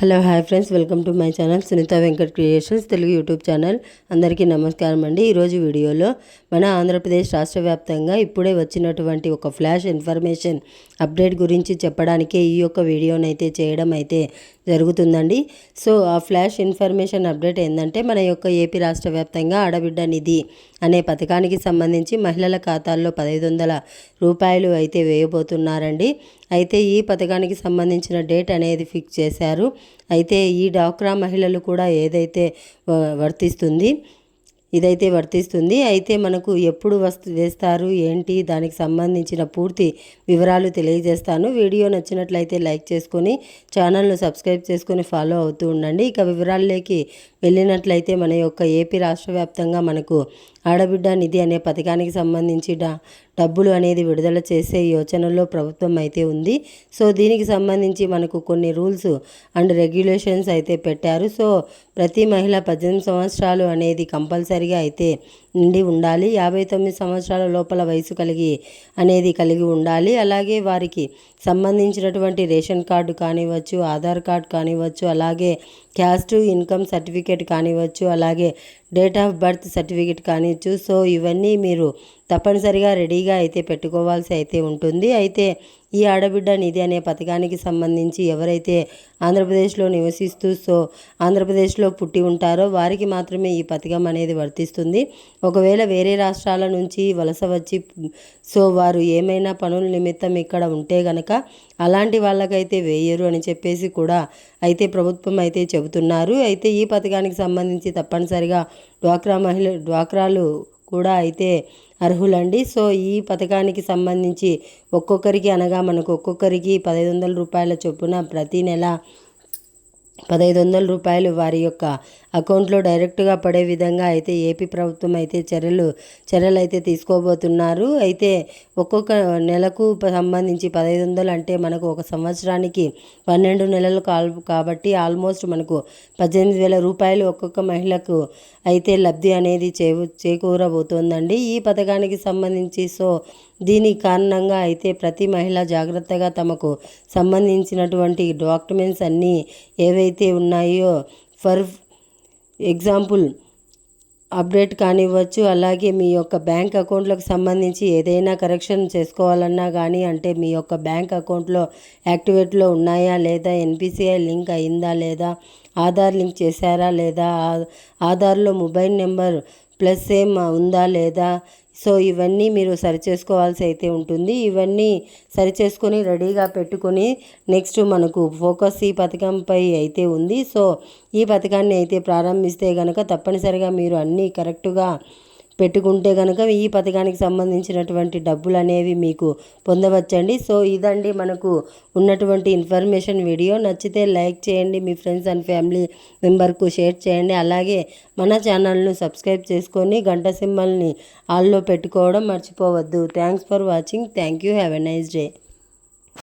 Hello hi friends. Welcome to my channel Sunitha Venkat creations Telugu YouTube channel. అందరికీ నమస్కారం అండి. ఈరోజు వీడియోలో మన ఆంధ్రప్రదేశ్ రాష్ట్ర వ్యాప్తంగా ఇప్పుడే వచ్చినటువంటి ఒక ఫ్లాష్ ఇన్ఫర్మేషన్ అప్డేట్ గురించి చెప్పడానికే ఈ యొక్క వీడియోనైతే చేయడం అయితే జరుగుతుందండి. సో ఆ ఫ్లాష్ ఇన్ఫర్మేషన్ అప్డేట్ ఏంటంటే మన యొక్క ఏపీ రాష్ట్ర వ్యాప్తంగా ఆడబిడ్డ నిధి అనే పథకానికి సంబంధించి మహిళల ఖాతాల్లో పదహైదు వందల రూపాయలు అయితే వేయబోతున్నారండి. అయితే ఈ పథకానికి సంబంధించిన డేట్ అనేది ఫిక్స్ చేశారు. అయితే ఈ డాక్రా మహిళలు కూడా ఏదైతే వర్తిస్తుంది ఇదైతే వర్తిస్తుంది. అయితే మనకు ఎప్పుడు వస్తు వేస్తారు ఏంటి దానికి సంబంధించిన పూర్తి వివరాలు తెలియజేస్తాను. వీడియో నచ్చినట్లయితే లైక్ చేసుకొని ఛానల్ను సబ్స్క్రైబ్ చేసుకొని ఫాలో అవుతూ ఉండండి. ఇక వివరాల్లోకి వెళ్ళినట్లయితే మన యొక్క ఏపీ రాష్ట్ర వ్యాప్తంగా మనకు ఆడబిడ్డ నిధి అనే పథకానికి సంబంధించి డబ్బులు అనేది విడుదల చేసే యోచనలో ప్రభుత్వం అయితే ఉంది. సో దీనికి సంబంధించి మనకు కొన్ని రూల్స్ అండ్ రెగ్యులేషన్స్ అయితే పెట్టారు. సో ప్రతి మహిళ పద్దెనిమిది సంవత్సరాలు అనేది కంపల్సరీ కంపల్సరీగా అయితే నిండి ఉండాలి. యాభై తొమ్మిది సంవత్సరాల లోపల వయసు కలిగి అనేది కలిగి ఉండాలి. అలాగే వారికి సంబంధించినటువంటి రేషన్ కార్డు కానివ్వచ్చు ఆధార్ కార్డు కానివ్వచ్చు అలాగే క్యాస్ట్ ఇన్కమ్ సర్టిఫికేట్ కానివ్వచ్చు అలాగే డేట్ ఆఫ్ బర్త్ సర్టిఫికేట్ కానివచ్చు సో ఇవన్నీ మీరు తప్పనిసరిగా రెడీగా అయితే పెట్టుకోవాల్సి అయితే ఉంటుంది. అయితే ఈ ఆడబిడ్డ నిధి అనే పథకానికి సంబంధించి ఎవరైతే ఆంధ్రప్రదేశ్లో నివసిస్తూ సో ఆంధ్రప్రదేశ్లో పుట్టి ఉంటారో వారికి మాత్రమే ఈ పథకం అనేది వర్తిస్తుంది. ఒకవేళ వేరే రాష్ట్రాల నుంచి వలస వచ్చి సో వారు ఏమైనా పనుల నిమిత్తం ఇక్కడ ఉంటే గనక అలాంటి వాళ్ళకైతే వేయరు అని చెప్పేసి కూడా అయితే ప్రభుత్వం అయితే చెబుతున్నారు. అయితే ఈ పథకానికి సంబంధించి తప్పనిసరిగా డ్వాక్రా మహిళ డ్వాక్రాలు కూడా అయితే అర్హులండి. సో ఈ పథకానికి సంబంధించి ఒక్కొక్కరికి అనగా మనకు ఒక్కొక్కరికి పదహైదు వందల రూపాయల చొప్పున ప్రతి నెల పదహైదు వందల రూపాయలు వారి యొక్క అకౌంట్లో డైరెక్ట్గా పడే విధంగా అయితే ఏపీ ప్రభుత్వం అయితే చర్యలు చర్యలు అయితే తీసుకోబోతున్నారు. అయితే ఒక్కొక్క నెలకు సంబంధించి పదహైదు వందలు అంటే మనకు ఒక సంవత్సరానికి పన్నెండు నెలలు కాల్ కాబట్టి ఆల్మోస్ట్ మనకు పద్దెనిమిది వేల రూపాయలు ఒక్కొక్క మహిళకు అయితే లబ్ధి అనేది చే చేకూరబోతోందండి. ఈ పథకానికి సంబంధించి సో దీని కారణంగా అయితే ప్రతి మహిళ జాగ్రత్తగా తమకు సంబంధించినటువంటి డాక్యుమెంట్స్ అన్నీ ఏవైతే ఉన్నాయో ఫర్ ఎగ్జాంపుల్ అప్డేట్ కానివ్వచ్చు అలాగే మీ యొక్క బ్యాంక్ అకౌంట్లకు సంబంధించి ఏదైనా కరెక్షన్ చేసుకోవాలన్నా కానీ అంటే మీ యొక్క బ్యాంక్ అకౌంట్లో యాక్టివేట్లో ఉన్నాయా లేదా ఎన్పిసిఐ లింక్ అయిందా లేదా ఆధార్ లింక్ చేశారా లేదా ఆధార్లో మొబైల్ నెంబర్ ప్లస్ సేమ్ ఉందా లేదా సో ఇవన్నీ మీరు సరిచేసుకోవాల్సి అయితే ఉంటుంది. ఇవన్నీ సరిచేసుకొని రెడీగా పెట్టుకొని నెక్స్ట్ మనకు ఫోకస్ ఈ పథకంపై అయితే ఉంది. సో ఈ పథకాన్ని అయితే ప్రారంభిస్తే కనుక తప్పనిసరిగా మీరు అన్నీ కరెక్ట్గా పెట్టుకుంటే కనుక ఈ పథకానికి సంబంధించినటువంటి డబ్బులు అనేవి మీకు పొందవచ్చండి. సో ఇదండి మనకు ఉన్నటువంటి ఇన్ఫర్మేషన్ వీడియో. నచ్చితే లైక్ చేయండి మీ ఫ్రెండ్స్ అండ్ ఫ్యామిలీ మెంబర్కు షేర్ చేయండి. అలాగే మన ఛానల్ను సబ్స్క్రైబ్ చేసుకొని గంట సింబల్ని ఆల్లో పెట్టుకోవడం మర్చిపోవద్దు. Thanks for watching. Thank you. Have a nice day.